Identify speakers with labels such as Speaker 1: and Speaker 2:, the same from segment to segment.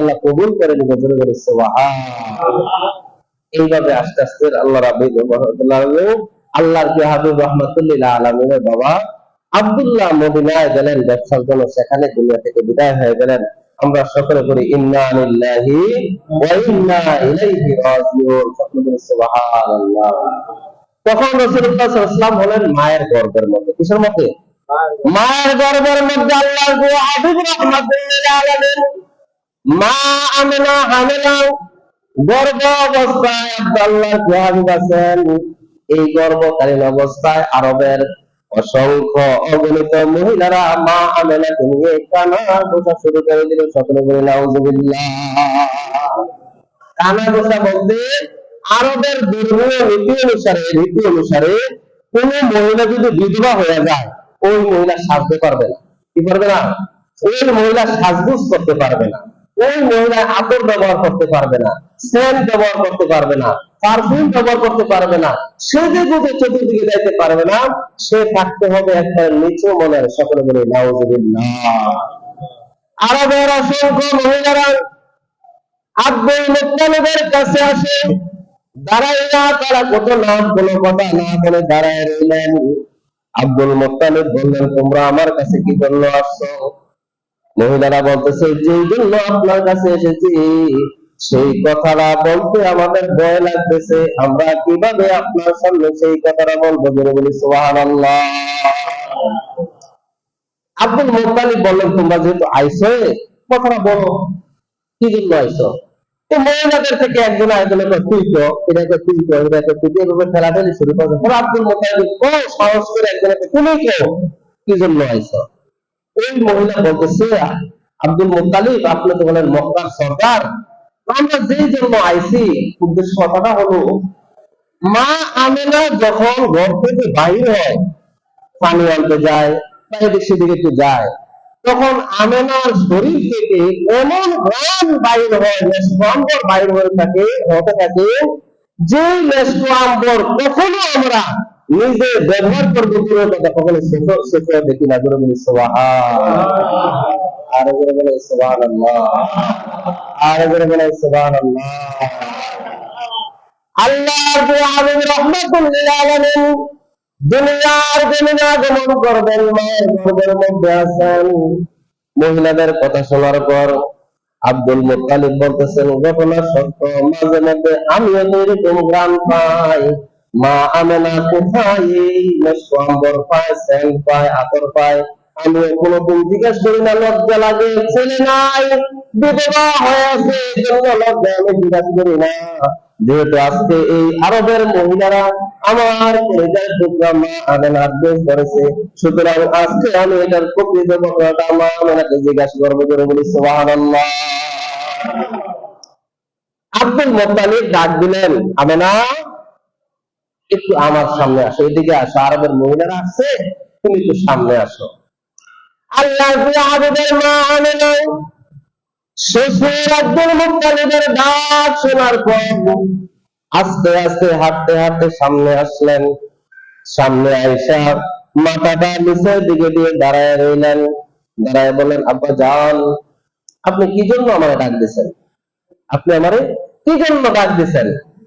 Speaker 1: আল্লাহ কবুল করে নিবে বলে সুবহান। এইভাবে আস্তে আস্তে আল্লাহ রহমাতুল্লাহ আল্লাহর কি হাবিব রহমাতুল্লাহ আলমিনের বাবা? আব্দুল্লাহ মদিনায় গেলেন, ব্যবসার জন্য সেখানে দুনিয়া থেকে বিদায় হয়ে গেলেন। আমরা সকলে করি ইন্না তখন রাসূলুল্লাহ হলেন মায়ের গর্ভের মধ্যে। কিসের মধ্যে? মায়ের গর্ভের মধ্যে আল্লাহর গো হাবিব রহমাতুল্লাহ আলামিন। মা গর্ভ অবস্থায় এই গর্ভকালীন অবস্থায় আরবের অসংখ্য অগণিত মহিলারা মা নিয়ে কানা শুরু করে দিল। কানা ঘোষা বলতে, আরবের রীতি অনুসারে রীতি অনুসারে কোন মহিলা যদি বিধবা হয়ে যায়, ওই মহিলা সাজতে পারবে না। কি পারবে না? ওই মহিলা সাজগুজ করতে পারবে না। ওই মহিলা আতর ব্যবহার করতে পারবে না সেন্ট ব্যবহার করতে পারবে না, পারফিউম ব্যবহার করতে পারবে না, সে যে যদি চতুর্দিকে যাইতে পারবে না, সে থাকতে হবে একটা নিচু মনের, সকলে বলে আরবের অসংখ্য মহিলারা আব্দুল মুত্তালিবের কাছে আসে, দাঁড়াইয়া তারা কত নাম, কোনো কথা না বলে দাঁড়ায় রইলেন। আব্দুল বললেন, তোমরা আমার কাছে কি জন্য আসছো? মহিলারা বলতেছে যে জন্য আপনার কাছে এসেছি, সেই কথাটা বলতে আমাদের ভয় লাগতেছে। আমরা কীভাবে আপনার সামনে সেই কথাটা বলব? জোরে বলি, সুবহানাল্লাহ। আব্দুল মুত্তালিব বললেন, তোমরা যেহেতু আইসো কথাটা বলো। কি জন্য আইসো? তো মহিলাদের থেকে একজন আরেকজনের তুই তো এটাকে তুই তো এটাকে তুই এভাবে ঠেলাঠেলি শুরু করছে আব্দুল মুত্তালিব সাহস করে একজনকে তুমি কেউ। কি জন্য আইসো? ওই মহিলা বলতেছে আব্দুল আপনি তো বলেন আমরা উদ্দেশ্য কথাটা হলো, মা আমেনা যখন ঘর থেকে বাহির হয়, পানি আনতে যায় একটু যায়, তখন আমেনার শরীর থেকে এমন বাইর হয় লেশমাম্বর বাইর হয়ে থাকে, হতে থাকে যে কখনো আমরা নিজে ব্যবহার কথা দেখি না করে বলি আর করে বলে সোহান আর করে বলে সোহান দুনিয়ার আগমন করবেন, মায়ের গর্ভের মধ্যে মহিলাদের কথা শোনার পর আব্দুল মুত্তালিব বলতেছেন, ঘটনা সত্য, মাঝে মধ্যে আমিও তো গ্রাম পাই। মা আমেনা কোথায়? জিজ্ঞেস করি না, লজ্জা লাগে, ছেলে নাই, বিধবা হয়ে আছে আমি জিজ্ঞাসা করি না। যেহেতু আজকে এই আরবের মহিলারা আমার কলেজার টুকরা মা আমেনা আদেশ করেছে, সুতরাং আজকে আমি এটার প্রকৃত ঘটনাটা মা আমেনাকে জিজ্ঞাসা করব করে বলি, সুবহানাল্লাহ। আব্দুল মোত্তালিব ডাক দিলেন, আমেনা। একটু আমার সামনে আসো, এদিকে আসো, আরবের মহিলারা আসছে তুমি একটু সামনে আসো। আল্লাহ মা আব্দুল মুত্তালিবের ডাক শোনার পর আস্তে আস্তে হাঁটতে হাঁটতে সামনে আসলেন। সামনে আইসা মাথাটা নিচের দিকে দিয়ে দাঁড়ায় রইলেন। দাঁড়ায় বলেন আব্বা যান আপনি কি জন্য আমার ডাক দিয়েছেন আপনি আমারে কি জন্য ডাক দিয়েছেন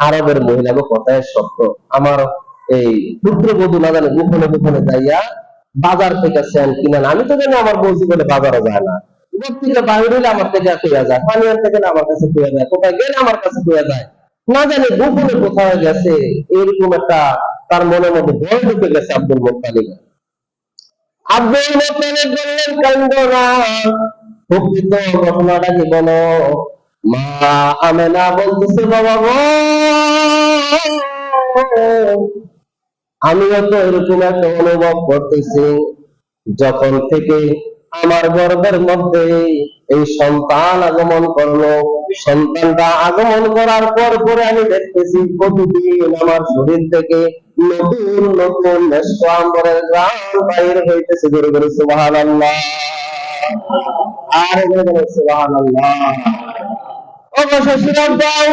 Speaker 1: আরবের মহিলাকে কথায় সত্য। আমার এই পুত্রবধূ না জানি গোপনে গোপনে যাইয়া বাজার থেকে সেন কিনেন আমি তো জানি আমার বউ জীবনে বাজারে যায় না। থেকে বাইরে আমার থেকে যায়। আমার কাছে যায়। কোথায় গেলে আমার কাছে যায়? না জানি গোপনে কোথায় গেছে। এরকম একটা তার মনের মধ্যে ভয় ঢুকে গেছে আব্দুল আব্দুল মুত্তালিব বললেন কান্দ প্রকৃত ঘটনাটা কি বলো? মা আমেনা বলতেছে, বাবা গো, আমিও তো এরকম একটা অনুভব করতেছি যখন থেকে আমার গর্বের মধ্যে এই সন্তান আগমন করল। সন্তানটা আগমন করার পর পরে আমি দেখতেছি প্রতিদিন আমার শরীর থেকে নতুন নতুন মেষ্ট আম্বরের গ্রাম বাইর হইতেছে। ধরে ধরে সুবাহান আল্লাহ আর সুবাহান আল্লাহ অবশেষে দাও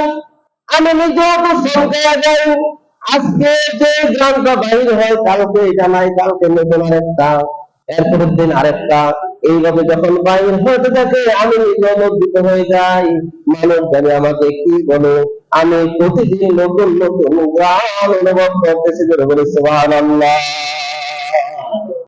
Speaker 1: আমি নিজেও তো সংখ্যা আজকে যে গ্রামটা বাইর হয়, কালকে এটা নাই কালকে নতুন আরেকটা, এরপরের দিন আরেকটা। এইভাবে যখন বাইর হতে থাকে, আমি নিজে হয়ে যাই। মানুষ জানি আমাকে কি বলে? আমি প্রতিদিন নতুন নতুন গ্রাম অনুভব করতেছি বলে বলে, সুবহানাল্লাহ।